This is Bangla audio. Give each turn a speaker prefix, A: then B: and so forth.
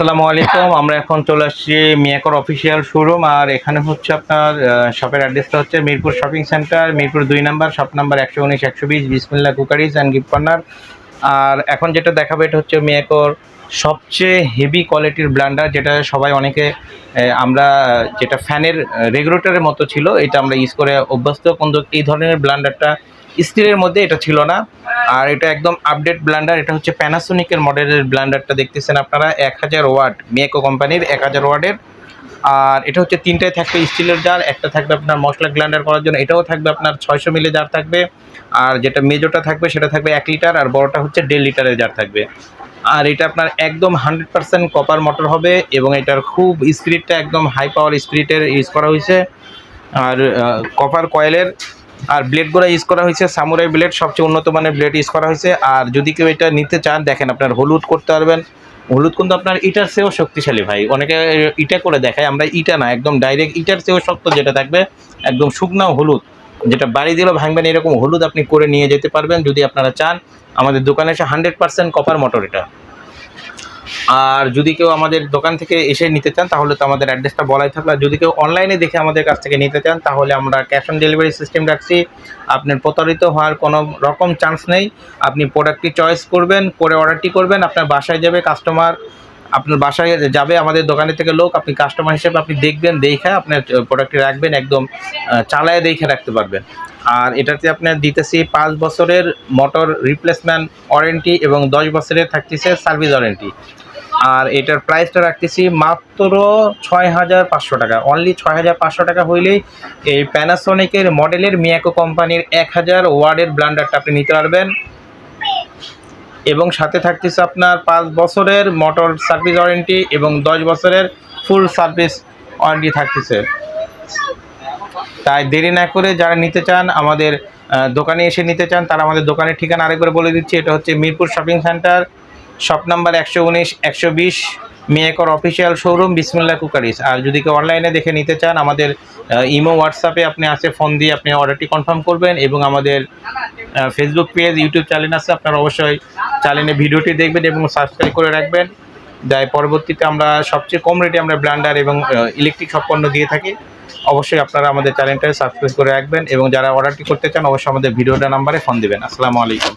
A: আসসালামু আলাইকুম, আমরা এখন চলে আসছি মিয়াকর অফিসিয়াল শোরুম, আর এখানে হচ্ছে আপনার শপের অ্যাড্রেসটা হচ্ছে মিরপুর শপিং সেন্টার মিরপুর দুই নাম্বার শপ নাম্বার একশো উনিশ, একশো বিশ Bismillah cookeries and gift corner আর এখন যেটা দেখাবে, এটা হচ্ছে মিয়াকর সবচেয়ে হেভি কোয়ালিটির ব্লান্ডার যেটা সবাই অনেকে আমরা যেটা ফ্যানের রেগুলেটরের মতো ছিল, এটা আমরা ইউজ করে অভ্যস্ত। কিন্তু এই ধরনের ব্লান্ডারটা স্টিলের মধ্যে এটা ছিল না। আর এটা একদম আপডেট ব্লান্ডার এটা হচ্ছে প্যানাসোনিকের মডেলের ব্লান্ডারটা দেখতেছেন আপনারা, এক হাজার ওয়াট মিয়াকো কোম্পানির এক হাজার ওয়াটের। আর এটা হচ্ছে তিনটায় থাকবে স্টিলের জার একটা থাকবে আপনার মশলা গ্লান্ডার করার জন্য, এটাও থাকবে আপনার ছয়শো মিলি জার থাকবে। আর যেটা মেজোটা থাকবে, সেটা থাকবে এক লিটার আর বড়টা হচ্ছে দেড় লিটারের জার থাকবে। আর এটা আপনার একদম হান্ড্রেড পার্সেন্ট কপার মোটর হবে, এবং এটার খুব স্পিরিটটা একদম হাই পাওয়ার স্পিরিটের ইউজ করা হয়েছে। আর কপার কয়েলের আর ব্লেডগুলো ইউজ করা হয়েছে সামুরাই ব্লেড সবচেয়ে উন্নত মানের ব্লেড ইউজ করা হয়েছে। আর যদি কেউ এটা নিতে চান, দেখেন আপনার হলুদ করতে পারবেন। হলুদ কিন্তু আপনার ইটার চেয়েও শক্তিশালী ভাই। অনেকে ইটা করে দেখায়, আমরা ইটা না, একদম ডাইরেক্ট ইটার চেয়েও শক্ত যেটা থাকবে, একদম শুকনো হলুদ। যেটা বাড়ি দিলেও ভাঙবেন এরকম হলুদ আপনি করে নিয়ে যেতে পারবেন। যদি আপনারা চান, আমাদের দোকানে এসে হান্ড্রেড পার্সেন্ট কপার মোটর এটা। আর যদি কেউ আমাদের দোকান থেকে এসে নিতে চান, তাহলে তো আমাদের অ্যাড্রেসটা বলাই থাকল। যদি কেউ অনলাইনে দেখে আমাদের কাছ থেকে নিতে চান, তাহলে আমরা ক্যাশ অন ডেলিভারি সিস্টেম রাখছি। আপনার প্রতারিত হওয়ার কোনো রকম চান্স নেই। আপনি প্রোডাক্টটি চয়েস করবেন, করে অর্ডারটি করবেন, আপনার বাসায় যাবে কাস্টমার আপনার বাসায় যাবে আমাদের দোকানের থেকে লোক, আপনি কাস্টমার হিসেবে আপনি দেখবেন, দেখে আপনার প্রোডাক্টটি রাখবেন, একদম চালায় দেখে রাখতে পারবেন। আর এটাতে আপনার দিতেছি পাঁচ বছরের মোটর রিপ্লেসমেন্ট ওয়ারেন্টি এবং দশ বছরের থাকতেছে সার্ভিস ওয়ারেন্টি আর এটার প্রাইসটা রাখতেছি মাত্র ছয় হাজার পাঁচশো টাকা। অনলি ছয় হাজার পাঁচশো টাকা হইলেই এই প্যানাসনিকের মডেলের মিয়াকো কোম্পানির এক হাজার ওয়ার্ডের ব্লান্ডারটা আপনি নিতে পারবেন। এবং সাথে থাকতেছে আপনার পাঁচ বছরের মোটর সার্ভিস ওয়ারেন্টি এবং দশ বছরের ফুল সার্ভিস ওয়ারেন্টি থাকতেছে। তাই দেরি না করে যারা নিতে চান, আমাদের দোকানে এসে নিতে চান, তারা আমাদের দোকানের ঠিকানা আরেকবার বলে দিচ্ছি। এটা হচ্ছে Mirpur shopping centre shop number একশো উনিশ, একশো বিশ, মেয়েকর অফিসিয়াল শোরুম বিসমুল্লাহ কুকারিস আর যদি কেউ অনলাইনে দেখে নিতে চান, আমাদের ইমো, হোয়াটসঅ্যাপে আপনি আসে ফোন দিয়ে আপনি অর্ডারটি কনফার্ম করবেন এবং আমাদের ফেসবুক পেজ, ইউটিউব চ্যানেল আছে, আপনারা অবশ্যই চ্যানেলে ভিডিওটি দেখবেন এবং সাবস্ক্রাইব করে রাখবেন। যাই, পরবর্তীতে আমরা সবচেয়ে কম রেটে আমরা ব্লান্ডার এবং ইলেকট্রিক সব পণ্য দিয়ে থাকি। অবশ্যই আপনারা আমাদের চ্যানেলটা সাবস্ক্রাইব করে রাখবেন এবং যারা অর্ডারটি করতে চান, অবশ্যই আমাদের ভিডিওটা নাম্বারে ফোন দেবেন। আসসালামু আলাইকুম।